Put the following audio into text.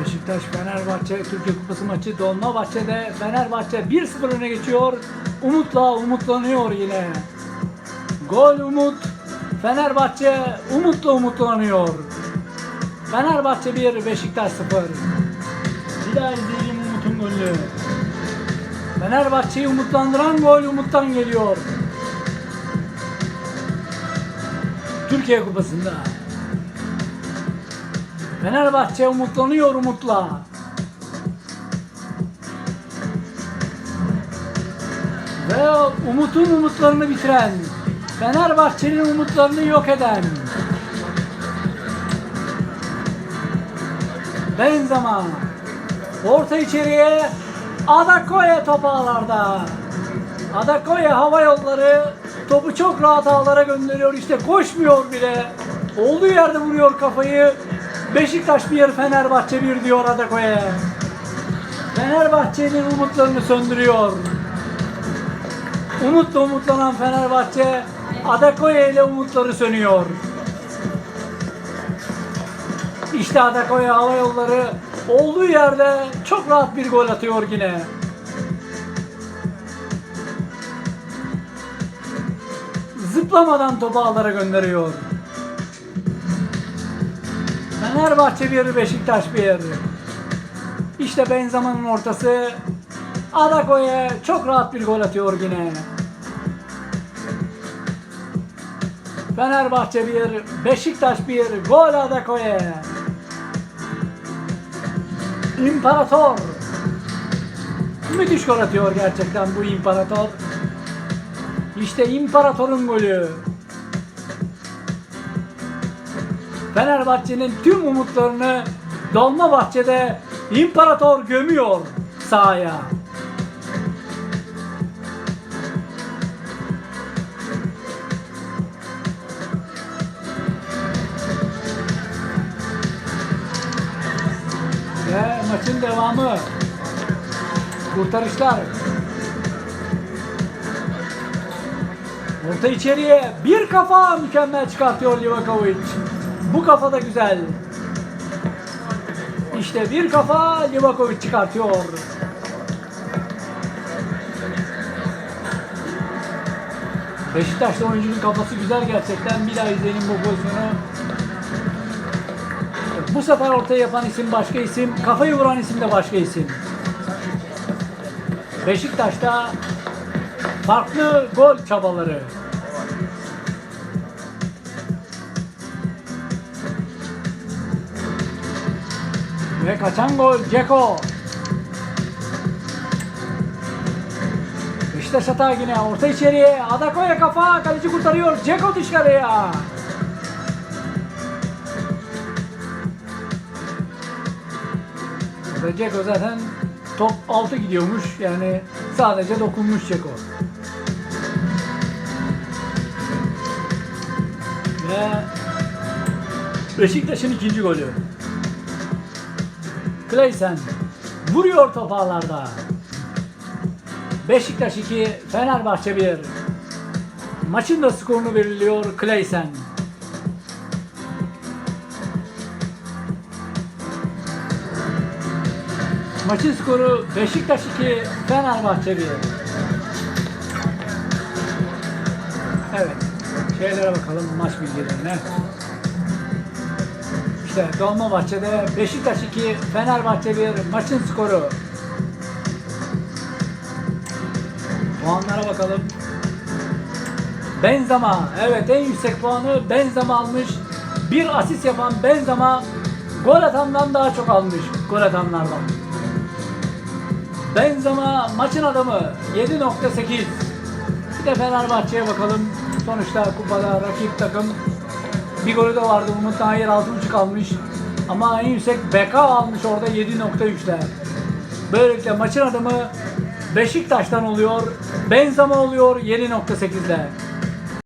Beşiktaş Fenerbahçe Türkiye Kupası maçı Dolmabahçe'de Fenerbahçe 1-0 öne geçiyor. Umutla umutlanıyor yine. Gol Umut. Fenerbahçe umutla umutlanıyor. Fenerbahçe 1 Beşiktaş 0. Bir daha izleyelim Umut'un golünü. Fenerbahçe'yi umutlandıran gol Umut'tan geliyor. Türkiye Kupası'nda. Fenerbahçe umutlanıyor umutla. Ve Umut'un umutlarını bitiren, Fenerbahçe'nin umutlarını yok eden. Benzema. Orta içeriye Adakoye top ağlarda. Adakoye hava yolları topu çok rahat ağlara gönderiyor. İşte koşmuyor bile. Olduğu yerde vuruyor kafayı. Beşiktaş bir Fenerbahçe bir diyor Adakoye. Fenerbahçe'nin umutlarını söndürüyor. Umutla umutlanan Fenerbahçe Adakoye ile umutları sönüyor. İşte Adakoye Hava Yolları olduğu yerde çok rahat bir gol atıyor yine. Zıplamadan topu ağlara gönderiyor. Fenerbahçe bir, Beşiktaş bir. İşte Benzema'nın ortası. Adakoye çok rahat bir gol atıyor yine. Fenerbahçe 1, Beşiktaş 1, gol Adakoye. İmparator. Müthiş gol atıyor gerçekten bu İmparator. İşte İmparator'un golü. Fenerbahçe'nin tüm umutlarını Dolmabahçe'de İmparator gömüyor sahaya. Ve maçın devamı. Kurtarışlar. Orta içeriye bir kafa mükemmel çıkartıyor Livakovic. Bu kafa da güzel. İşte bir kafa Livakovic çıkartıyor. Beşiktaşlı oyuncunun kafası güzel gerçekten. Bir daha izleyelim bu pozisyonu. Bu sefer ortaya yapan isim başka isim, kafayı vuran isim de başka isim. Beşiktaş'ta farklı gol çabaları. Ve kaçan gol Ceko. Beşiktaş hata yine orta içeriye Adakoya kafa kaleci kurtarıyor Ceko dışarıya. Ve Ceko zaten top altı gidiyormuş yani sadece dokunmuş Ceko. Ve Beşiktaş'ın ikinci golü. Kleysen vuruyor top ağlarda. Beşiktaş 2, Fenerbahçe 1. Maçın da skorunu belirliyor Kleysen. Maçın skoru Beşiktaş 2, Fenerbahçe 1. Evet. Şeylere bakalım maç bilgilerine. İşte Dolmabahçe'de Beşiktaş 2, Fenerbahçe 1 maçın skoru. Puanlara bakalım. Benzema. Evet en yüksek puanı Benzema almış. Bir asist yapan Benzema gol atandan daha çok almış. Gol atanlardan. Benzema maçın adamı 7.8. Bir de Fenerbahçe'ye bakalım. Sonuçta kupada rakip takım de vardı. Umut Nahir 6.5 almış. Ama en yüksek Beka almış orada 7.3'le. Böylelikle maçın adamı Beşiktaş'tan oluyor. Benzema oluyor 7.8'le.